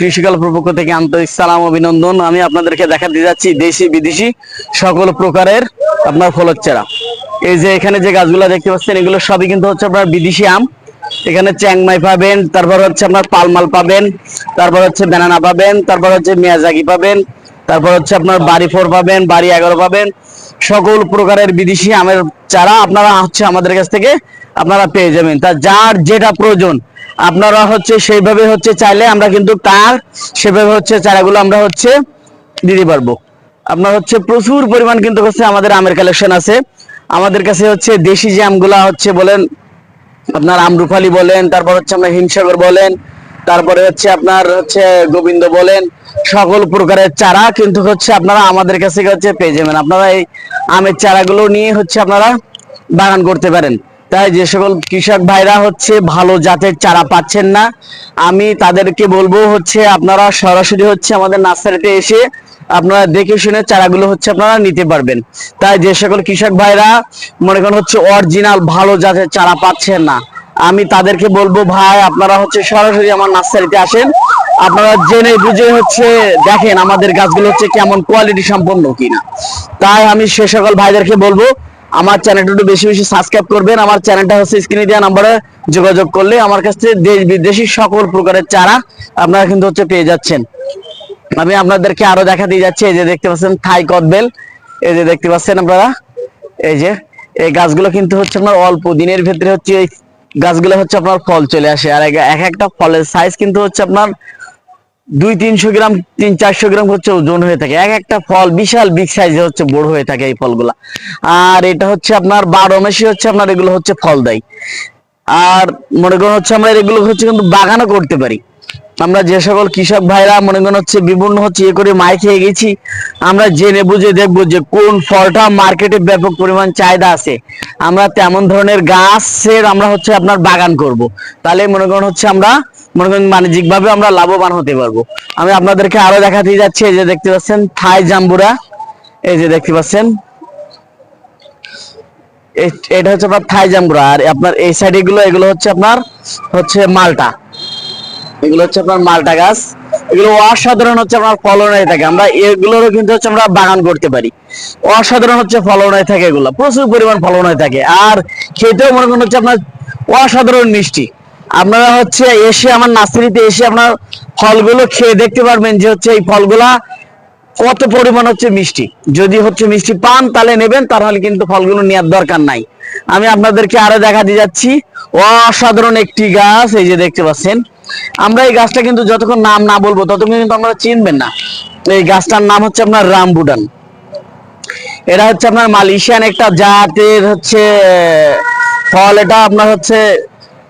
কৃষিকাল পক্ষ থেকে আন্তরিক সালাম, অভিনন্দন। আমি আপনাদেরকে দেখাতে যাচ্ছি দেশি, বিদেশি সকল প্রকারের আপনার ফলের চারা এই যে এখানে যে গাছগুলো দেখতে পাচ্ছেন, এগুলো সবই কিন্তু হচ্ছে আপনার বিদেশি আম। এখানে চ্যাংমাই পাবেন, তারপর হচ্ছে আপনার পালমাল পাবেন, তারপর হচ্ছে ব্যানানা পাবেন, তারপর হচ্ছে মিয়াজাকি পাবেন, তারপর হচ্ছে আপনার বাড়ি ফোর পাবেন বাড়ি এগারো পাবেন। সকল প্রকারের বিদেশি আমের চারা আপনারা হচ্ছে আমাদের কাছ থেকে আপনারা পেয়ে যাবেন। তা যার যেটা প্রয়োজন আপনারা হচ্ছে সেইভাবে হচ্ছে চাইলে আমরা কিন্তু তার, সেভাবে হচ্ছে চারাগুলো আমরা হচ্ছে দিতে পারব। আপনার হচ্ছে প্রচুর পরিমাণ কিন্তু হচ্ছে আমাদের আমের কালেকশন আছে। আমাদের কাছে হচ্ছে দেশি যে আমগুলা হচ্ছে বলেন, আপনার আমরুফালি বলেন, তারপর হচ্ছে আপনার হিমসাগর বলেন, তারপরে হচ্ছে আপনার হচ্ছে গোবিন্দ বলেন, সকল প্রকারের চারা কিন্তু হচ্ছে আপনারা আমাদের কাছে হচ্ছে পেয়ে যাবেন। আপনারা এই আমের চারাগুলো নিয়ে হচ্ছে আপনারা বাগান করতে পারেন। তাই যে সকল কৃষক ভাইরা হচ্ছে ভালো জাতের চারা পাচ্ছেন না, আমি তাদেরকে বলব হচ্ছে আপনারা সরাসরি হচ্ছে আমাদের নার্সারিতে এসে আপনারা দেখে শুনে চারাগুলো হচ্ছে আপনারা নিতে পারবেন। তাই যে সকল কৃষক ভাইরা মনে করেন হচ্ছে অরিজিনাল ভালো জাতের চারা পাচ্ছেন না, আমি তাদেরকে বলব ভাই আপনারা হচ্ছে সরাসরি আমার নার্সারিতে আসেন, আপনারা জেনে বুঝে হচ্ছে দেখেন আমাদের গাছগুলো হচ্ছে কেমন কোয়ালিটি সম্পন্ন কিনা। তাই আমি সে সকল ভাইদেরকে বলব আমার চ্যানেলটা একটু বেশি বেশি সাবস্ক্রাইব করবেন। আমার চ্যানেলটা হচ্ছে স্ক্রিনে দেওয়া নাম্বারে যোগাযোগ করলে আমার কাছ থেকে দেশ বিদেশি সকল প্রকারের চারা আপনারা কিন্তু হচ্ছে পেয়ে যাচ্ছেন। আমি আপনাদেরকে আরও দেখা দিয়ে যাচ্ছি। এই যে দেখতে পাচ্ছেন থাই কদবেল এই যে দেখতে পাচ্ছেন আপনারা? এই যে, এই গাছগুলো কিন্তু হচ্ছে আপনার অল্প। দিনের ভেতরে হচ্ছে এই গাছগুলো হচ্ছে আপনার ফল চলে আসে। আর এক এক একটা ফলের সাইজ কিন্তু হচ্ছে আপনার দুই তিনশো গ্রাম, তিন চারশো গ্রাম হচ্ছে ওজন হয়ে থাকে। এক একটা ফল বিশাল বিগ সাইজে হচ্ছে বড় হয়ে থাকে এই ফলগুলা। আর এটা হচ্ছে আপনার বারো মাসে হচ্ছে আপনার এগুলো হচ্ছে ফল দেয়। আর মনে করেন হচ্ছে আমরা এগুলো হচ্ছে কিন্তু বাগানও করতে পারি। আমরা যে সকল কৃষক ভাইরা মনে করেন হচ্ছে বিভিন্ন হচ্ছে ইয়ে করে মাই খেয়ে গেছি, আমরা জেনে বুঝে দেখব যে কোন ফলটা মার্কেটে ব্যাপক পরিমাণ চাহিদা আছে। আমরা তেমন ধরনের গাছের আমরা হচ্ছে আপনার বাগান করব। তাহলে মনে করেন হচ্ছে আমরা মনে করেন বাণিজ্যিক ভাবে আমরা লাভবান হতে পারব। আমি আপনাদেরকে আরও দেখাতে যাচ্ছি, এই যে দেখতে পাচ্ছেন, থাই জাম্বুরা। এই যে দেখতে পাচ্ছেন এটা হচ্ছে আপনার থাই জাম্বুরা। আর আপনার এই সাইড এগুলো এগুলো হচ্ছে আপনার, হচ্ছে মালটা। এগুলো হচ্ছে আপনার মালটা গাছ। এগুলো অসাধারণ হচ্ছে আপনার ফলন হয়ে থাকে। আমরা এগুলোরও কিন্তু হচ্ছে আমরা বাগান করতে পারি। অসাধারণ হচ্ছে ফলন হয়ে থাকে এগুলো। প্রচুর পরিমাণ ফলন হয়ে থাকে। আর খেতেও মনে করেন হচ্ছে আপনার অসাধারণ মিষ্টি। আপনারা হচ্ছে এসে আমার নার্সারিতে এসে আপনার ফলগুলো খেয়ে দেখতে পারবেন যে হচ্ছে এই ফলগুলা কত পরিমাণ হচ্ছে মিষ্টি। যদি হচ্ছে মিষ্টি পান তাহলে নেবেন, তাহলে কিন্তু ফলগুলো নেওয়ার দরকার নাই। আমি আপনাদেরকে আরও দেখা দিয়ে যাচ্ছি। অসাধারণ একটি গাছ, এই যে দেখতে পাচ্ছেন। আমরা এই গাছটা কিন্তু যতক্ষণ নাম না বলব, ততক্ষণ কিন্তু আপনারা চিনবেন না। এই গাছটার নাম হচ্ছে আপনার রামবুডান এটা হচ্ছে আপনার মালয়েশিয়ান একটা জাতের হচ্ছে ফল। এটা আপনার হচ্ছে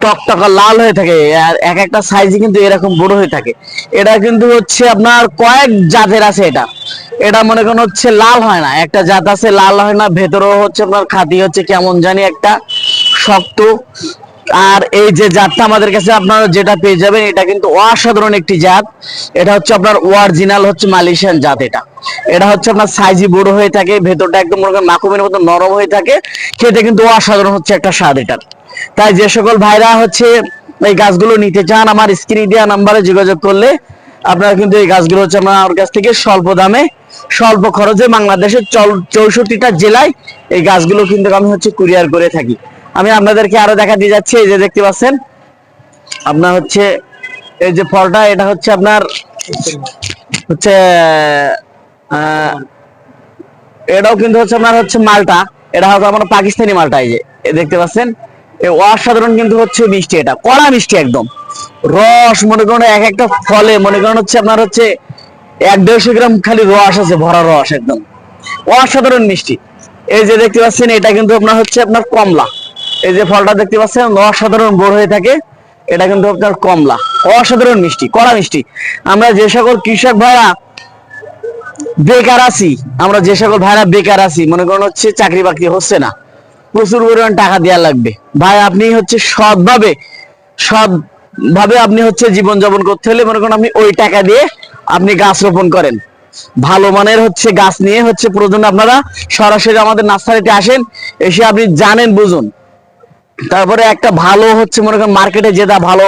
টকটকা লাল হয়ে থাকে, আর এক একটা সাইজে কিন্তু এরকম বড় হয়ে থাকে। এটা কিন্তু হচ্ছে আপনার কয়েক জাতের আছে এটা। এটা মনে করেন হচ্ছে লাল হয় না, একটা জাত আছে লাল হয় না, ভেতরেও হচ্ছে আপনার খাতি হচ্ছে কেমন জানি একটা শক্ত। আর এই যে জাতটা আমাদের কাছে আপনারা যেটা পেয়ে যাবেন, এটা কিন্তু অসাধারণ একটি জাত। এটা হচ্ছে আপনার অরিজিনাল হচ্ছে মালয়েশিয়ান জাত এটা। এটা হচ্ছে আপনার সাইজি বড় হয়ে থাকে, ভেতরটা একদম মাকুমের মতো নরম হয়ে থাকে। খেতে কিন্তু অসাধারণ হচ্ছে একটা স্বাদ এটার। তাই যে সকল ভাইরা হচ্ছে এই গাছগুলো নিতে চান, আমার স্ক্রিনে দেওয়া নাম্বারে যোগাযোগ করলে আপনারা কিন্তু এই গাছগুলো হচ্ছে আমরা আমার কাছ থেকে স্বল্প দামে, স্বল্প খরচে বাংলাদেশের চৌষট্টিটা জেলায় এই গাছগুলো কিন্তু আমি হচ্ছে কুরিয়ার করে থাকি। আমি আপনাদেরকে আরও দেখা দিয়ে যাচ্ছি, এই যে দেখতে পাচ্ছেন, আপনার হচ্ছে এই যে ফলটা, এটা হচ্ছে আপনার হচ্ছে এটাও কিন্তু হচ্ছে আপনার হচ্ছে মালটা, এটা হয়তো আমার পাকিস্তানি মালটা, এই যে দেখতে পাচ্ছেন? অসাধারণ কিন্তু হচ্ছে মিষ্টি এটা, কড়া মিষ্টি একদম। রস, মনে করেন এক একটা ফলে, মনে করেন হচ্ছে আপনার হচ্ছে এক দেড়শো গ্রাম খালি রস আছে, ভরা রস একদম। অসাধারণ মিষ্টি। এই যে দেখতে পাচ্ছেন, এটা কিন্তু আপনার হচ্ছে আপনার কমলা। এই যে ফলটা দেখতে পাচ্ছেন, অসাধারণ বড় হয়ে থাকে, এটা কিন্তু আপনার কমলা। অসাধারণ মিষ্টি, কড়া মিষ্টি। আমরা যে সকল কৃষক ভাইরা বেকার আছি, আমরা যে সকল ভাইরা বেকার আছি, মনে করেন হচ্ছে চাকরি বাকরি হচ্ছে না। প্রচুর পরিমাণ টাকা দেওয়া লাগবে। ভাই, আপনি হচ্ছে সৎভাবে সৎ ভাবে আপনি হচ্ছে জীবন যাপন করতে হলে মনে করেন আপনি ওই টাকা দিয়ে আপনি গাছ রোপণ করেন। ভালো মানের হচ্ছে গাছ নিয়ে হচ্ছে প্রয়োজন আপনারা সরাসরি আমাদের নার্সারিতে আসেন, এসে আপনি জানেন, বুঝুন। তারপরে একটা ভালো হচ্ছে মনে করেন মার্কেটে যেটা ভালো,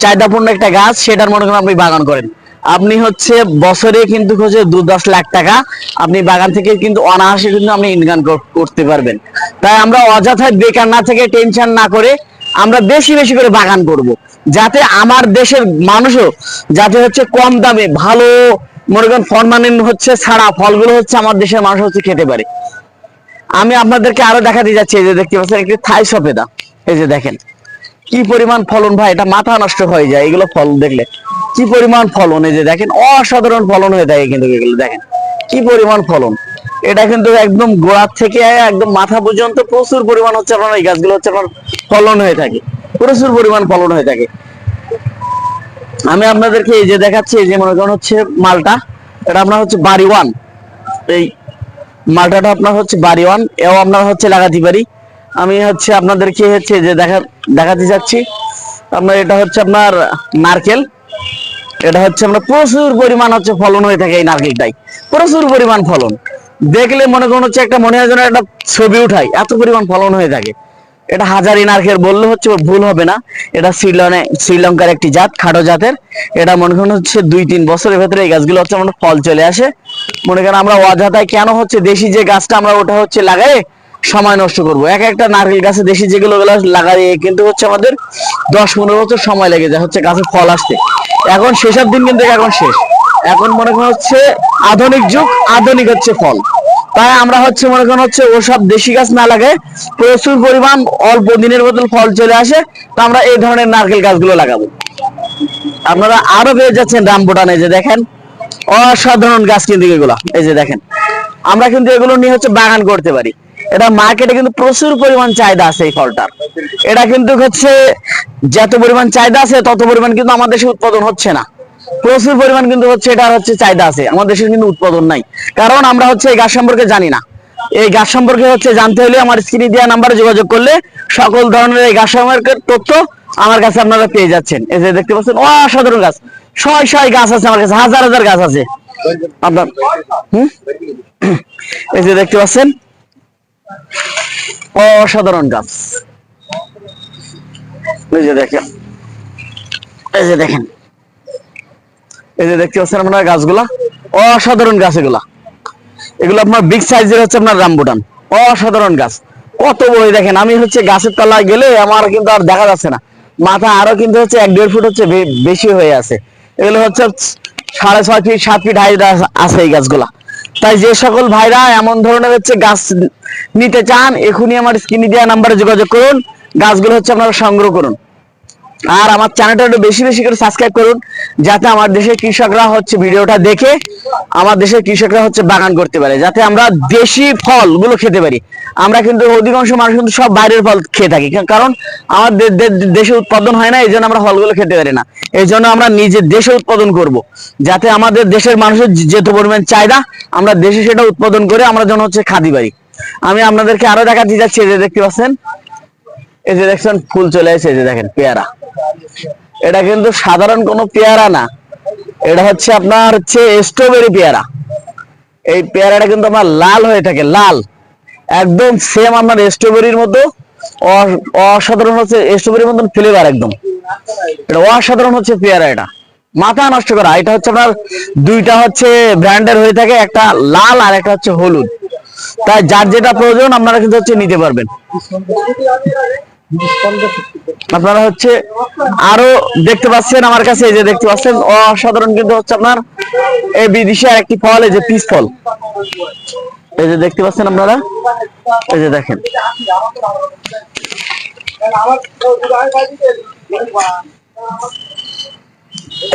চাহিদাপূর্ণ একটা গাছ, সেটার মনে করেন আপনি বাগান করেন। আপনি হচ্ছে বছরে কিন্তু হচ্ছে দু দশ লাখ টাকা আপনি বাগান থেকে কিন্তু অনায়াসে কিন্তু আপনি ইনকাম করতে পারবেন। তাই আমরা অযথায় বেকার না থেকে টেনশন না করে আমরা বেশি বেশি করে বাগান করব। যাতে আমার দেশের মানুষও যাতে হচ্ছে কম দামে ভালো মনে করেন ফরমালিন হচ্ছে ছাড়া ফলগুলো হচ্ছে আমার দেশের মানুষ হচ্ছে খেতে পারে। আমি আপনাদেরকে আরও দেখাতে যাচ্ছি, এই যে দেখতে পাচ্ছেন, একটি থাই সফেদা এই যে দেখেন। কি পরিমাণ ফলন ভাই? এটা মাথা নষ্ট হয়ে যায় এগুলো ফল দেখলে। কি পরিমাণ ফলন? এই যে দেখেন, অসাধারণ ফলন হয়ে থাকে কিন্তু এগুলো, দেখেন। কি পরিমাণ ফলন? এটা কিন্তু একদম গোড়ার থেকে একদম মাথা পর্যন্ত প্রচুর পরিমাণ হচ্ছে আপনার, এই গাছগুলো হচ্ছে আপনার ফলন হয়ে থাকে। প্রচুর পরিমাণ ফলন হয়ে থাকে। আমি আপনাদেরকে এই যে দেখাচ্ছি, এই যে মনে করেন হচ্ছে মালটা, এটা আপনার হচ্ছে বাড়ি ওয়ান। এই মালটাটা আপনার হচ্ছে বাড়ি ওয়ান, এও আপনার হচ্ছে লাগাতে পারি। আমি হচ্ছে আপনাদের আপনাদেরকে হচ্ছে যে দেখা, দেখাতে যাচ্ছি। আপনার এটা হচ্ছে আপনার নারকেল। এটা হচ্ছে আমরা প্রচুর পরিমাণ হচ্ছে ফলন হয়ে থাকে এই নারকেলটাই। প্রচুর পরিমাণ ফলন। দেখলে মনে করুন হচ্ছে একটা মনে হয় যেন একটা ছবি উঠাই। এত পরিমাণ ফলন হয়ে থাকে। এটা হাজারি নারকেল বললে হচ্ছে ভুল হবে না। এটা শ্রীলঙ্কা, শ্রীলঙ্কার একটি জাত, খাটো জাতের। এটা মনে করেন হচ্ছে দুই তিন বছরের ভেতরে এই গাছগুলো হচ্ছে আমরা ফল চলে আসে। মনে করেন আমরা অযথায় কেন হচ্ছে দেশি যে গাছটা আমরা ওটা হচ্ছে লাগাই সময় নষ্ট করব। এক একটা নারকেল গাছে দেশি যেগুলো গুলো লাগাই, কিন্তু হচ্ছে আমাদের দশ পনেরো বছর সময় লেগে যায়, হচ্ছে গাছে ফল আসতে। এখন সেসব দিন কিন্তু এখন শেষ। এখন মনে করেন হচ্ছে আধুনিক যুগ, আধুনিক হচ্ছে ফল। তাই আমরা হচ্ছে মনে করেন হচ্ছে ওসব দেশি গাছ না লাগে প্রচুর পরিমাণ অল্প দিনের বদল ফল চলে আসে, তো আমরা এই ধরনের নারকেল গাছগুলো লাগাবো। আপনারা আরও পেয়ে যাচ্ছেন রামবুটান যে দেখেন। অসাধারণ গাছ কিন্তু এগুলা। এই যে দেখেন। আমরা কিন্তু এগুলো নিয়ে হচ্ছে বাগান করতে পারি। এটা মার্কেটে কিন্তু প্রচুর পরিমাণ চাহিদা আছে এই ফলটার। এটা কিন্তু হচ্ছে যত পরিমাণ চাহিদা আছে, তত পরিমাণ কিন্তু আমাদের দেশে উৎপাদন হচ্ছে না। প্রচুর পরিমাণ কিন্তু হচ্ছে এটার হচ্ছে চাহিদা আছে, আমাদের দেশে কিন্তু উৎপাদন নাই। কারণ আমরা হচ্ছে এই গাছ সম্পর্কে জানি না। এই গাছ সম্পর্কে হচ্ছে জানতে হলে আমার স্ক্রিনে দেওয়া নাম্বারে যোগাযোগ করলে সকল ধরনের এই গাছ সম্পর্কে তথ্য আমার কাছে আপনারা পেয়ে যাচ্ছেন। এই যে দেখতে পাচ্ছেন, অসাধারণ গাছ। শয় শয় গাছ আছে আমার কাছে, হাজার হাজার গাছ আছে। আপনার, হুম? এই যে দেখতে পাচ্ছেন অসাধারণ গাছ। এই যে দেখেন, এই যে দেখেন, এই যে দেখতে পাচ্ছেন আপনারা গাছগুলা? অসাধারণ গাছ এগুলা। এগুলো আপনার বিগ সাইজের হচ্ছে আপনার রামবুটান। অসাধারণ গাছ। কত বড় দেখেন, আমি হচ্ছে গাছের তলায় গেলে আমার কিন্তু আর দেখা যাচ্ছে না। মাথা আরও কিন্তু হচ্ছে এক দেড় ফুট হচ্ছে বেশি হয়ে আছে। এগুলো হচ্ছে সাড়ে ছয় ফিট সাত ফিট হাইট আছে এই গাছগুলা। তাই যে সকল ভাইরা এমন ধরনের হচ্ছে গাছ নিতে চান এখনই আমার স্ক্রিনে দেওয়া নাম্বারে যোগাযোগ করুন। গাছগুলো হচ্ছে আপনারা সংগ্রহ করুন। আর আমার চ্যানেলটা একটু বেশি বেশি করে সাবস্ক্রাইব করুন, যাতে আমার দেশের কৃষকরা হচ্ছে ভিডিওটা দেখে আমার দেশের কৃষকরা হচ্ছে বাগান করতে পারে, যাতে আমরা দেশি ফলগুলো খেতে পারি। আমরা কিন্তু অধিকাংশ মানুষ কিন্তু সব বাইরের ফল খেয়ে থাকি কারণ আমার দেশে উৎপাদন হয় না, এই জন্য আমরা ফলগুলো খেতে পারি না। এই জন্য আমরা নিজের দেশে উৎপাদন করব, যাতে আমাদের দেশের মানুষের যেত পরিমাণ চাহিদা, আমরা দেশে সেটা উৎপাদন করে আমরা যেন হচ্ছে খাদি পারি। আমি আপনাদেরকে আরও দেখাতে যাচ্ছি, এই যে দেখতে পাচ্ছেন, এই যে দেখছেন, ফুল চলে এসেছে এই যে দেখেন, পেয়ারা। এটা কিন্তু সাধারণ কোনো পেয়ারা না। এটা হচ্ছে আপনার হচ্ছে স্ট্রবেরি পেয়ারা। এই পেয়ারাটা কিন্তু আমার লাল হয়ে থাকে, লাল। একদম সেম আপনার স্ট্রবেরির মতো অসাধারণ হচ্ছে স্ট্রবেরির মতন ফ্লেভার একদম। এটা অসাধারণ হচ্ছে পেয়ারা এটা। মাথা নষ্ট করা, এটা হচ্ছে আপনার দুইটা হচ্ছে ব্র্যান্ডের হয়ে থাকে, একটা লাল আর একটা হচ্ছে হলুদ। তাই যার যেটা প্রয়োজন আপনারা কিন্তু হচ্ছে নিতে পারবেন। আপনারা হচ্ছে আরও দেখতে পাচ্ছেন আমার কাছে, এই যে দেখতে পাচ্ছেন, অসাধারণ কিন্তু হচ্ছে আপনার এই বিদেশি একটি ফল, এই যে পিস ফল। এই যে দেখতে পাচ্ছেন আপনারা? এই যে দেখেন।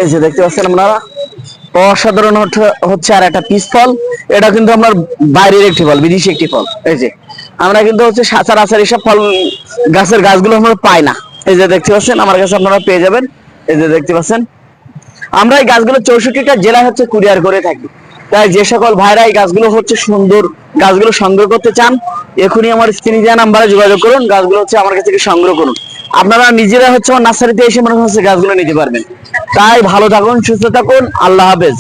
এই যে দেখতে পাচ্ছেন আপনারা? অসাধারণ হচ্ছে- আর একটা পিস ফল এটা কিন্তু আমার বাইরের একটি ফল বিদেশি একটি ফল এই যে, আমরা কিন্তু হচ্ছে সচরাচর এসব ফল, গাছের গাছগুলো আমরা পাই না। এই যে দেখতে পাচ্ছেন, আমার কাছে আপনারা পেয়ে যাবেন। এই যে দেখতে পাচ্ছেন, আমরা এই গাছগুলো চৌষট্টিটা জেলায় হচ্ছে কুরিয়ার করে থাকি। তাই যে সকল ভাইরা এই গাছগুলো হচ্ছে সুন্দর গাছগুলো সংগ্রহ করতে চান এখনই আমার স্ক্রিনে দেওয়া নাম্বারে যোগাযোগ করুন, গাছগুলো হচ্ছে আমার কাছে থেকে সংগ্রহ করুন। আপনারা নিজেরা হচ্ছে আমার নার্সারিতে এসে মনে হচ্ছে গাছগুলো নিতে পারবেন। তাই ভালো থাকুন, সুস্থ থাকুন, আল্লাহ হাফেজ।